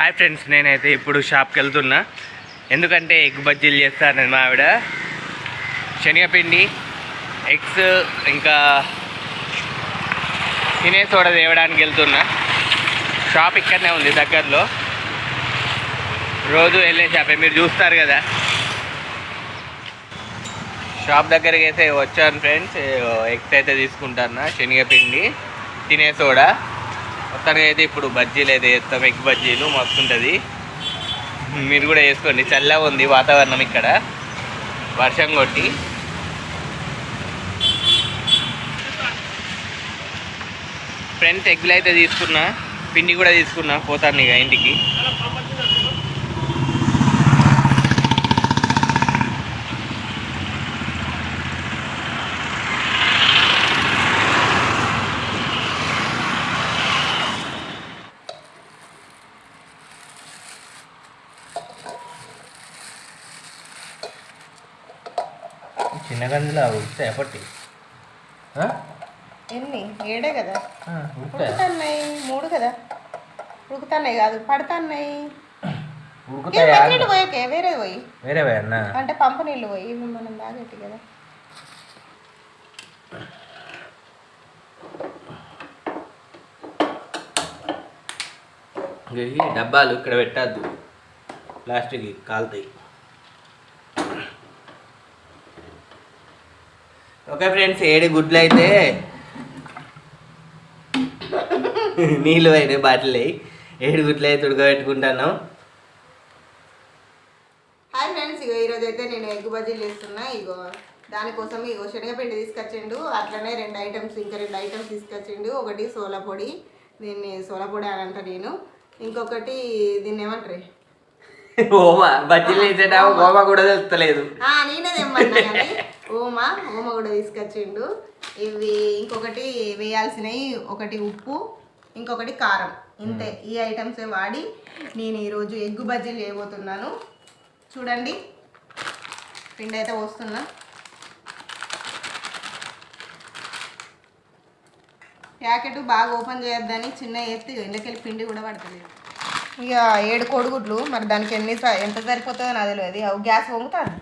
Hi friends నేనైతే ఇప్పుడు షాప్కి వెళ్తున్నా. ఎందుకంటే ఎగ్ బజ్జీలు చేస్తాను మా ఆవిడ. శనగపిండి ఎగ్స్ ఇంకా తినే సోడ తేవడానికి వెళ్తున్నా. షాప్ ఇక్కడనే ఉంది దగ్గరలో. రోజు వెళ్ళే షాపే మీరు చూస్తారు కదా. షాప్ దగ్గరికి అయితే వచ్చాను ఫ్రెండ్స్ ఎగ్స్ అయితే తీసుకుంటాను శనగపిండి తినే సోడా మొత్తానికి అయితే ఇప్పుడు బజ్జీలు అయితే వేస్తాం ఎగ్ బజ్జీలు మస్తు ఉంటుంది మీరు కూడా వేసుకోండి చల్లగా ఉంది వాతావరణం ఇక్కడ. వర్షం కొట్టి. ఫ్రెండ్స్ ఎగ్గులు అయితే తీసుకున్నా పిండి కూడా తీసుకున్నా పోతాను ఇక ఇంటికి. చిన్న గంజులు ఉడుతాయి అప్పటి ఎన్ని? ఏడే కదా? ఉడుకుతున్నాయి. మూడు కదా? ఉడుకుతున్నాయి కాదు. పడుతున్నాయి. ఉడుకుతాయి? పోయాకే? వేరే పోయి. వేరే అన్న అంటే పంపు నీళ్ళు పోయి. ఇవి మనం తాగేటి కదా? డబ్బాలు ఇక్కడ పెట్టద్దు. ప్లాస్టిక్ కాలుతాయి. ఓకే ఫ్రెండ్స్ ఏడు గుడ్లు అయితే నీళ్ళు అయినాయి బాటిల్. అయ్యి ఏడు గుడ్లు అయితే ఉడకబెట్టుకుంటాను హాయ్ ఫ్రెండ్స్ ఇగో ఈరోజు అయితే నేను ఎగ్ బజ్జీలు చేస్తున్నా. ఇగో దానికోసం ఇగో శనగపిండి తీసుకొచ్చిండు. అట్లనే రెండు ఐటమ్స్ ఇంకా రెండు ఐటమ్స్ తీసుకొచ్చిండు. ఒకటి సోలా పొడి దీన్ని సోలా పొడి అని అంట నేను. ఇంకొకటి దీన్ని ఏమంటారు? ఓమా బజ్జీలు వేసేటా ఓమా కూడా తెలుస్తలేదు. నేనే తెమ్మన్నా ఓమా ఓమ కూడా తీసుకొచ్చిండు. ఇవి ఇంకొకటి వేయాల్సినవి ఒకటి ఉప్పు ఇంకొకటి కారం. ఇంతే. ఈ ఐటమ్సే వాడి నేను ఈరోజు ఎగ్గు బజ్జీలు చేయబోతున్నాను. చూడండి. పిండి అయితే పోస్తున్నా. ప్యాకెట్ బాగా ఓపెన్ చేయొద్దని చిన్న ఎత్తి ఎండకెళ్ళి పిండి కూడా పడుతుంది ఇక ఏడు కోడిగుడ్లు మరి దానికి ఎన్ని ఎంత సరిపోతుందో నాకు తెలియదు. అవి గ్యాస్ పొంగుతాను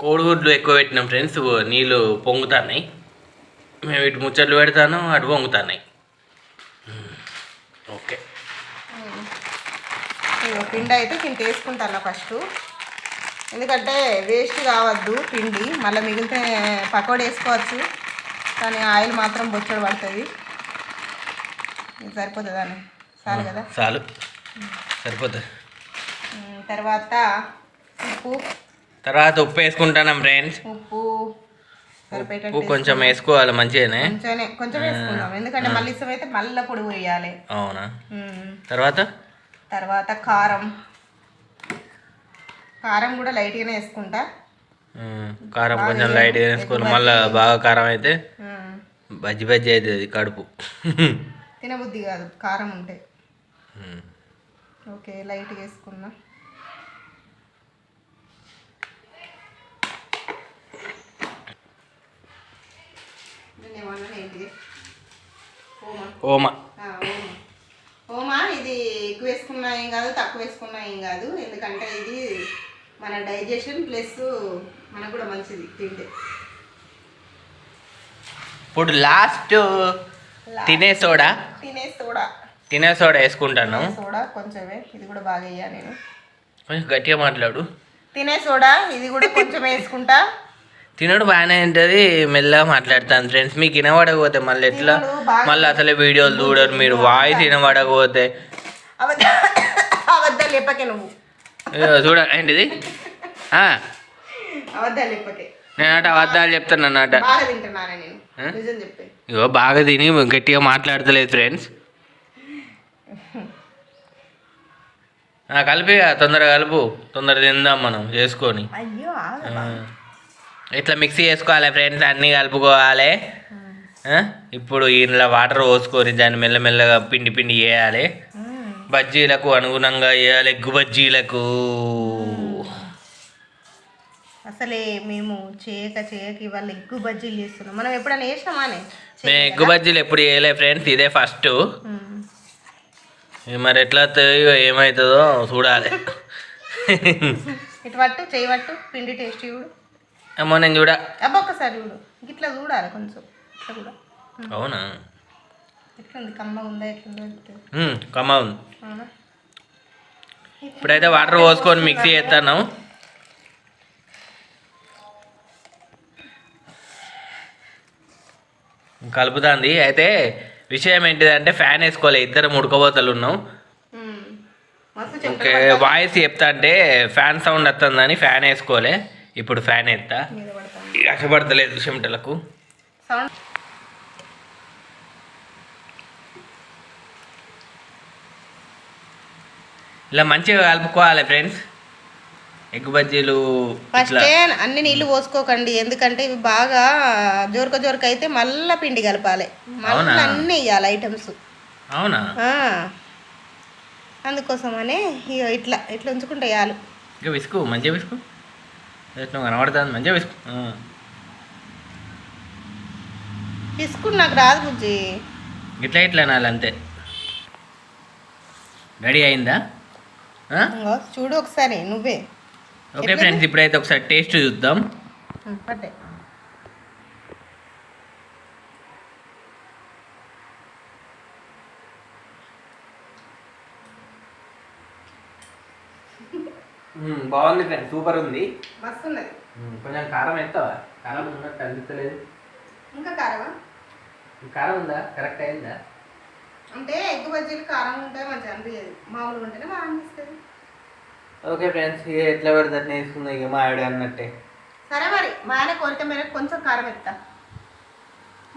కోడిగుడ్లు ఎక్కువ పెట్టినాం ఫ్రెండ్స్. నీళ్ళు పొంగుతున్నాయి. మేము ఇటు ముచ్చట్లు పెడతాను అటు పొంగుతున్నాయి. ఓకే. ఇగో పిండి అయితే ఇంత వేసుకుంటాను ఫస్ట్. ఎందుకంటే వేస్ట్ కావద్దు పిండి. మళ్ళీ మిగిలితే పకోడీ వేసుకోవచ్చు. కానీ ఆయిల్ మాత్రం బొచ్చడు పడుతుంది. సరిపోతుంది అని చాలు కదా? చాలు సరిపోతుంది. తర్వాత ఉప్పు. తర్వాత ఉప్పు వేసుకుంటాను ఫ్రెండ్స్ ఉప్పు ఉప్పు కొంచెం వేసుకోవాలి మంచిగానే. కొంచెం వేసుకుందాం. ఎందుకంటే మళ్ళీ ఇష్టం అయితే మళ్ళీ పొడి పోయాలి. అవునా? తర్వాత? తర్వాత కారం. కారం కూడా లైట్గానే వేసుకుంటా. కారం కొంచెం లైట్గా వేసుకొని మళ్ళీ బాగా కారం అయితే. బజ్జి బజ్జి అవుతుంది కడుపు. తినబుద్ధి కాదు కారం ఉంటే. ఓకే లైట్గా వేసుకున్నా దీన్ని ఏమన్నా ఏంటిది ఓమా ఇది ఎక్కువ వేసుకున్నా ఏం కాదు తక్కువ వేసుకున్నా ఏం కాదు. ఎందుకంటే ఇది మన డైజెషన్ ప్లస్ మనకు కూడా మంచిది తింటే. ఇప్పుడు లాస్ట్ తినే సోడా? తినే సోడా. తినే సోడా వేసుకుంటాను. సోడా కొంచెమే ఇది కూడా బాగా వేయాలి నేను. కొంచెం గట్టిగా మాట్లాడు. తినే సోడా ఇది కూడా కొంచెం వేసుకుంటా. తినడు బాగానే ఉంటుంది మెల్లగా మాట్లాడతాను ఫ్రెండ్స్ మీకు వినబడకపోతే మళ్ళీ ఎట్లా? మళ్ళీ అసలే వీడియోలు చూడరు మీరు. వాయిస్ వినబడకపోతే. చూడ ఏంటిది? నేనట అబద్ధాలు? నిజం చెప్పే. ఇగో బాగా తిని గట్టిగా మాట్లాడతలేదు ఫ్రెండ్స్ కలిపి తొందరగా కలుపు. తొందర తిందాం మనం చేసుకొని. అయ్యో. ఇట్లా మిక్సీ చేసుకోవాలి ఫ్రెండ్స్ అన్నీ కలుపుకోవాలి? ఇప్పుడు ఇందులో వాటర్ పోసుకొని దాన్ని మెల్లమెల్లగా పిండి పిండి వేయాలి బజ్జీలకు అనుగుణంగా వేయాలి ఎగ్గు బజ్జీలకు. అసలే మేము చేయక చేయక ఇవాళ ఎగ్గు బజ్జీలు చేస్తున్నాం. మనం ఎప్పుడైనా వేసినామానే మేము ఎగ్గు బజ్జీలు ఎప్పుడు వేయలే ఫ్రెండ్స్ ఇదే ఫస్ట్. మరి ఎట్లా ఏమవుతుందో చూడాలి. ఇటు పట్టు చేయి పట్టు పిండి టేస్ట్ చూడు. అమ్మో నేను చూడ. ఒక్కసారి చూడు. ఇట్లా చూడాలి కొంచెం. ఇట్లా కూడా. అవునా? ఎట్లుంది? కమ్మ ఉందా? ఎట్లుందో కమ్మా ఇప్పుడైతే వాటర్ పోసుకొని మిక్సీ చేస్తాను కలుపుతాంది. అయితే విషయం ఏంటిదంటే ఫ్యాన్ వేసుకోలే. ఇద్దరు ఉడకబోతలు ఉన్నాం. ఓకే వాయిస్ చెప్తా అంటే ఫ్యాన్ సౌండ్ వస్తుందని ఫ్యాన్ వేసుకోలే. ఇప్పుడు ఫ్యాన్ ఎత్తా? కష్టపడతలేదు చెమటలకు. ఇలా మంచిగా కలుపుకోవాలి ఫ్రెండ్స్. ఎగ్ బజ్జీలు ఫస్ట్ అన్ని నీళ్ళు పోసుకోకండి ఎందుకంటే ఇవి బాగా జోరక జోరక అయితే మళ్ళా పిండి కలపాలి. మళ్ళీ? అన్ని వేయాలి ఐటమ్స్ అవునా? అందుకోసమనే ఇట్లా ఇట్లా ఉంచుకుంటే వేయాలి ఇంకా విసుకు మంచిగా విసుకు. ఎట్లా కనబడుతుంది. మంచిగా విసుకు. తీసుకుని నాకు రాదు బుజ్జి. ఇట్లా ఇట్లా అనాలి అంతే. రెడీ అయిందా? చూడు ఒకసారి నువ్వే. ఓకే ఫ్రెండ్స్ ఇప్పుడైతే ఒకసారి టేస్ట్ చూద్దాం. పట్టే. బాగుంది ఫ్రెండ్స్ సూపర్ ఉంది. మస్తు ఉన్నది కొంచెం కారం ఎత్తావా? కారం ఉన్నట్టు అనిపిస్తలేదు. ఇంకా కారమా? కారం ఉందా? కరెక్ట్ అయిందా? అంటే ఎగ్ బజ్జీలు కారం ఉంటే మంచిగా అనిపించదు మామూలుగా ఉంటేనే బాగా అనిపిస్తుంది. ఓకే ఫ్రెండ్స్ ఇక ఎట్లా పెడతారు నేర్చుకుందా ఇక మా ఆవిడ అన్నట్టే. సరే మరి మా ఆయన కోరిక మేరకు కొంచెం కారం ఎత్తా.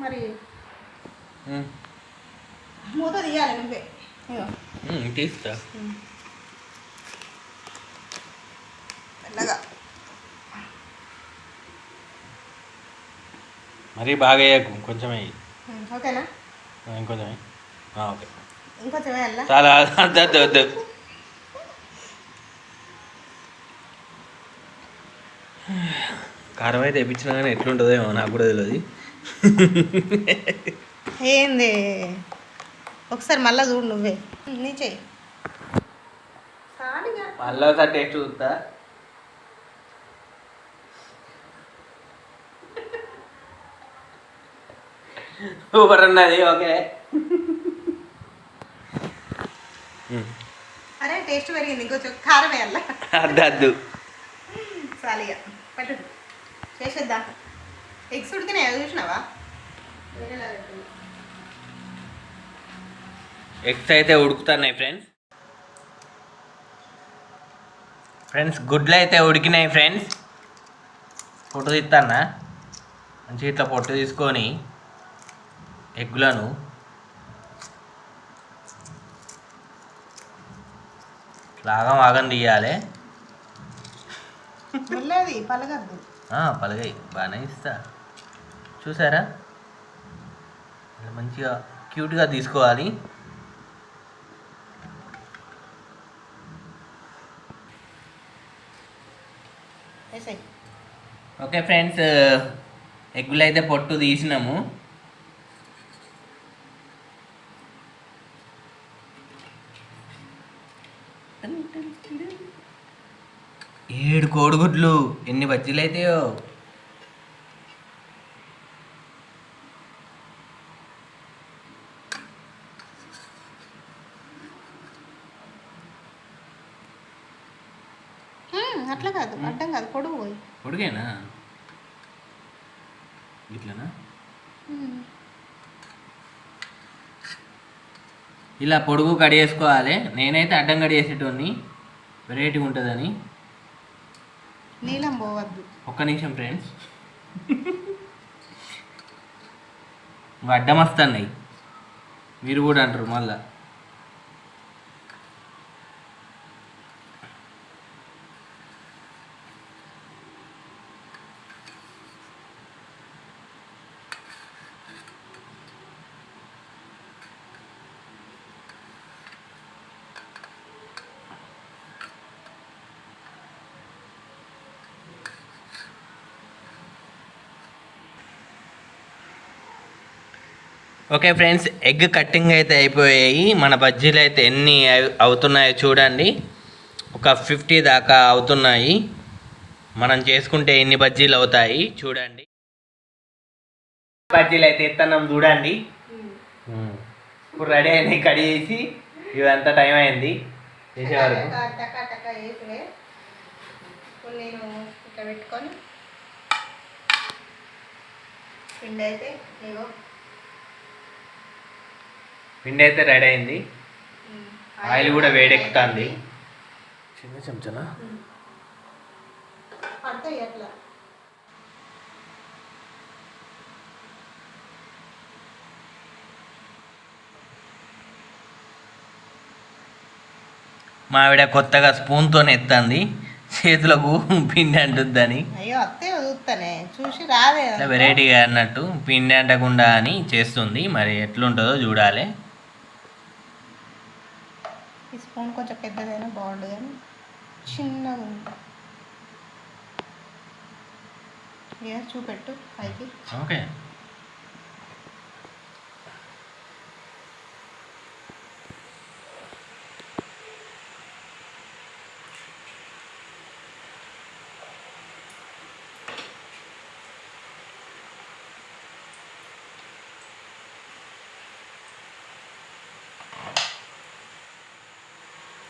మరి మూత తీయాలి నువ్వే. తీస్తా. మెల్లగా మరీ బాగా వేయకు కొంచెం వేయి ఉమ్, ఓకేనా? ఆ, ఇంకొంచెం వేయి. ఆ, ఓకే. ఇంకొంచెం వేయాలా చాలా వద్దు వద్దు వద్దు కారం అయితే తెప్పించినా కానీ ఎట్లుంటుందో ఏమో నాకు కూడా తెలియదు ఏంది? ఒకసారి మళ్ళా చూడు నువ్వే. నీ చెయ్యి. మళ్ళీ ఒకసారి టేస్ట్ చూస్తా. సూపర్ ఉన్నది ఓకే అరే టేస్ట్ పెరిగింది. ఇంకొంచెం కారం వేయాలా అద్దు అద్దు. చాలిగా పెట్టు. చేసేద్దాం? ఎగ్స్ ఉడికినాయి? చూసినావా. ఎగ్స్ అయితే ఉడుకుతున్నాయి ఫ్రెండ్స్. ఫ్రెండ్స్ గుడ్లు అయితే ఉడికినాయి ఫ్రెండ్స్. పొట్టు తీస్తానా మంచిగా ఇట్లా పొట్టు తీసుకొని ఎగ్గులను లాగం ఆగం తీయాలి. పలగాయి బాగానే ఇస్తా. చూసారా? మంచిగా క్యూట్గా తీసుకోవాలి. ఓకే ఫ్రెండ్స్ ఎగ్గులు అయితే పొట్టు తీసినాము. ఏడు కోడిగుడ్లు ఎన్ని బజ్జీలు అయితాయో అట్లా కాదు అడ్డం కాదు పొడుగు పోయి. పొడిగేనా? ఇట్లనా? ఇలా పొడుగు కడిగేసుకోవాలి. నేనైతే అడ్డం కడిగేసేటోని వెరైటీ ఉంటుందని. నీలం పోవద్దు. ఒక్క నిమిషం ఫ్రెండ్స్. అడ్డం వస్తున్నాయి మీరు కూడా అంటారు మళ్ళా. ఓకే ఫ్రెండ్స్ ఎగ్ కట్టింగ్ అయితే అయిపోయాయి. మన బజ్జీలు అయితే ఎన్ని అవ్- అవుతున్నాయో చూడండి. ఒక ఫిఫ్టీ దాకా అవుతున్నాయి. మనం చేసుకుంటే ఎన్ని బజ్జీలు అవుతాయి చూడండి. బజ్జీలు అయితే ఎత్తన్నాం చూడండి. ఇప్పుడు రెడీ అయినాయి కడి చేసి ఇదంతా టైం అయింది. చేసేవారు? నేను ఇక్కడ పెట్టుకొని పిండి అయితే పిండి అయితే రెడీ అయింది. ఆయిల్ కూడా వేడెక్కుతుంది. చిన్న చెంచనా? మా ఆవిడ కొత్తగా స్పూన్తో ఎత్తంది. చేతులకు పిండి అంటుందని అయ్యో అత్తే చూస్తానే చూసి రాదే. వెరైటీగా అన్నట్టు పిండి అంటకుండా అని చేస్తుంది. మరి ఎట్లుంటుందో చూడాలి. ఈ స్పూన్ కొంచెం పెద్దదైనా బాగుండు కానీ చిన్నగా ఉంటా ఏ చూపెట్టు పైకి. ఓకే.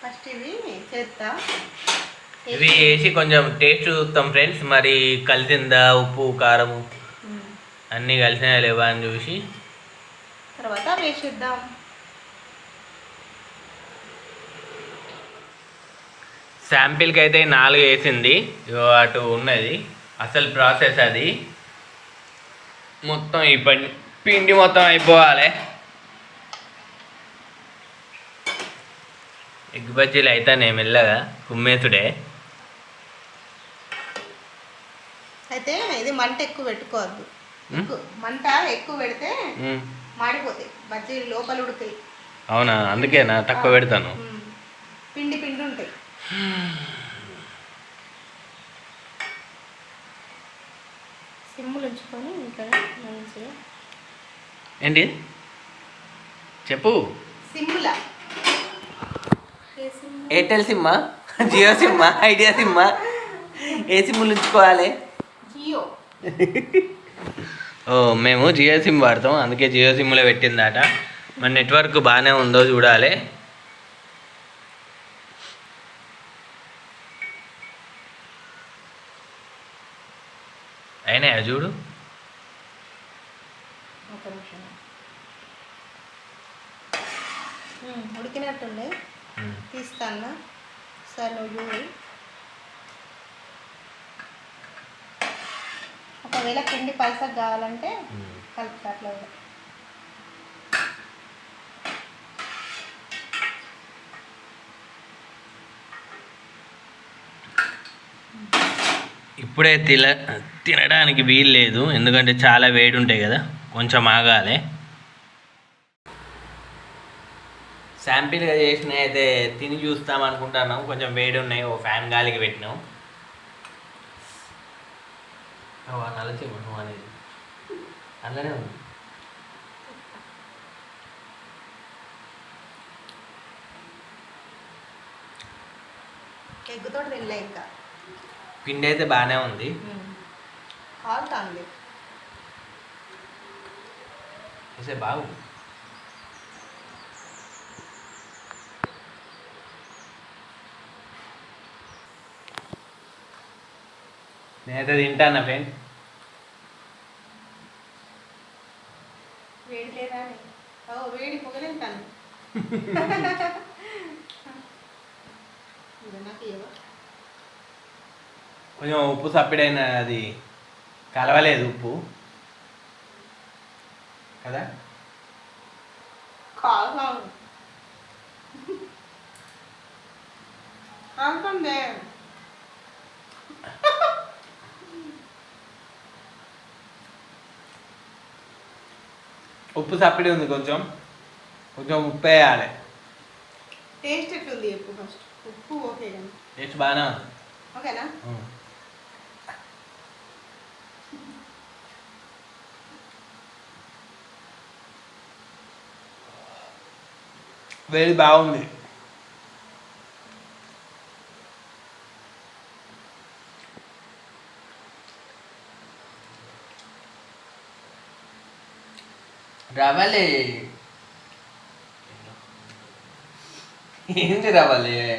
ఫస్ట్ ఇవి చేస్తా. ఇవి వేసి కొంచెం టేస్ట్ చూస్తాం ఫ్రెండ్స్. మరి కలిసిందా ఉప్పు కారం? ఉమ్. అన్నీ కలిసినా లేవా అని చూసి. తర్వాత వేసిద్దాం శాంపిల్కి అయితే నాలుగు వేసింది. అటు ఉన్నది. అసలు ప్రాసెస్ అది. మొత్తం ఈ పిండి మొత్తం అయిపోవాలి. ఎగ్ బజ్జీలు అయితేనే మెల్లగా కుమ్మేసుడే అయితే ఇది మంట ఎక్కువ పెట్టుకోవద్దు. మంట ఎక్కువ పెడితే. మాడిపోతాయి. బజ్జీలు లోపల ఉడతాయి అవునా? అందుకేనా తక్కువ పెడతాను. పిండి పిండి ఉంటాయి. సిమ్ములు ఉంచుకొని ఇక్కడ మంచిగా ఏంటి? చెప్పు. సిమ్ము? ఎయిర్టెల్ సిమ్మా జియో సిమ్మా ఐడియా సిమ్మా ఏ సిమ్ములు ఉంచుకోవాలి? జియో. ఓ మేము జియో సిమ్ వాడతాం. అందుకే జియో సిమ్లో పెట్టిందట. మన నెట్వర్క్ బాగానే ఉందో చూడాలి. అయినా చూడు? ఒక నువ్వు చూడు ఒకవేళ పిండి పలసగా కావాలంటే ఉమ్. కలుపుతా అట్లా కూడా. ఇప్పుడే తిల తినడానికి వీలు లేదు ఎందుకంటే చాలా వేడి ఉంటాయి కదా కొంచెం ఆగాలి శాంపిల్గా చేసిన అయితే తిని చూస్తాం అనుకుంటున్నాం. కొంచెం వేడి ఉన్నాయి. ఓ ఫ్యాన్ గాలికి పెట్టినాం. నలసిమ్మ నువ్వు అనేది. అందులోనే ఉంది. పిండి అయితే బాగానే ఉంది. కాలుతుంది నేనైతే తింటాను ఫ్రెండ్ వేడి లేదా వేడి పొగలేంటాను. కొంచెం ఉప్పు సప్పిడైన అది కలవలేదు ఉప్పు. కదా? కాలుతుంది ఉప్పు సప్పిడి ఉంది కొంచెం. కొంచెం ఉప్పు వేయాలి టేస్ట్ ఉంది చెప్పు ఫస్ట్ ఉప్పు ఓకే టేస్ట్ బాగా ఉంది. ఓకేనా? వేడి బాగుంది. రావాలి. ఏంది రావాలి?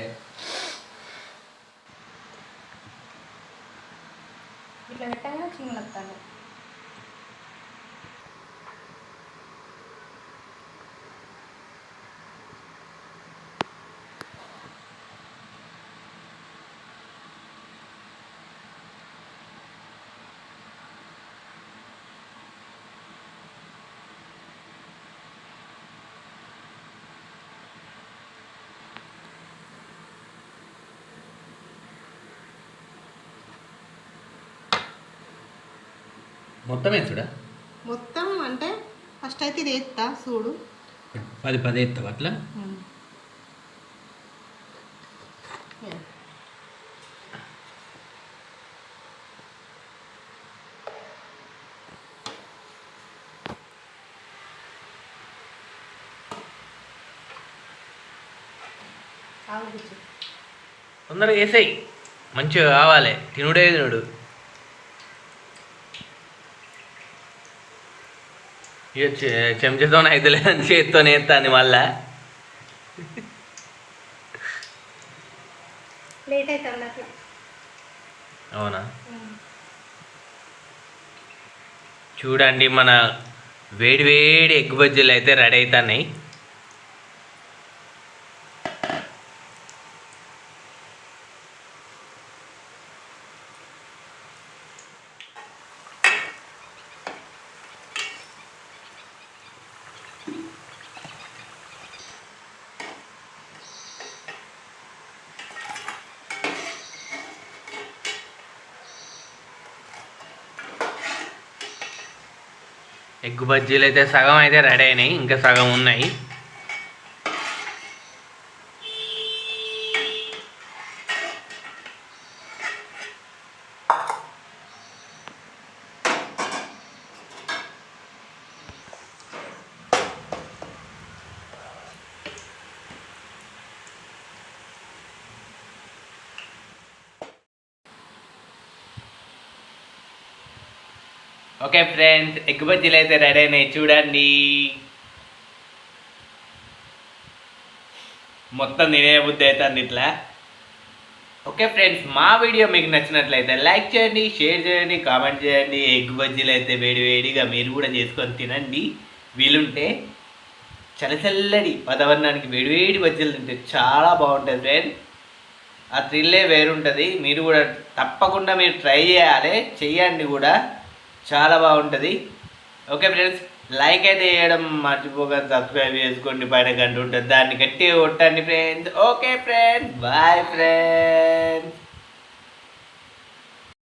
మొత్తం వేసుడా మొత్తం అంటే ఫస్ట్ అయితే ఇది ఎత్తా చూడు. పది పది ఎత్తావు అట్లా? తొందరగా వేసాయి. మంచిగా కావాలి. తినుడే తినుడు. ఇక చె- చెంచాతో అయితే లేదని చేతితో నేస్తాను మళ్ళా. లేట్ అవుతుంది అవునా? చూడండి మన వేడి వేడి ఎగ్ బజ్జీలు అయితే రెడీ అవుతున్నాయి ఎగ్ బజ్జీలు అయితే సగం అయితే రెడీ అయినాయి ఇంకా సగం ఉన్నాయి. ఓకే ఫ్రెండ్స్ ఎగ్ బజ్జీలు అయితే రెడీ అయినాయి. చూడండి. మొత్తం నేనే బుద్ధి అవుతుంది ఇట్లా. ఓకే ఫ్రెండ్స్ మా వీడియో మీకు నచ్చినట్లయితే లైక్ చేయండి షేర్ చేయండి కామెంట్ చేయండి. ఎగ్ బజ్జీలు అయితే వేడి వేడిగా మీరు కూడా చేసుకొని తినండి. వీలుంటే చల్ల చల్లడి వాతావరణానికి వేడివేడి బజ్జీలు తింటే చాలా బాగుంటుంది ఫ్రెండ్స్ ఆ థ్రిల్లే వేరుంటుంది. మీరు కూడా తప్పకుండా మీరు ట్రై చేయాలి. చెయ్యండి కూడా. చాలా బాగుంటుంది. ఓకే ఫ్రెండ్స్ లైక్ అయితే చేయడం మర్చిపోకండి సబ్స్క్రైబ్ చేసుకోండి పైన గంట ఉంటుంది దాన్ని గట్టి కొట్టండి friends. Okay friends bye friends.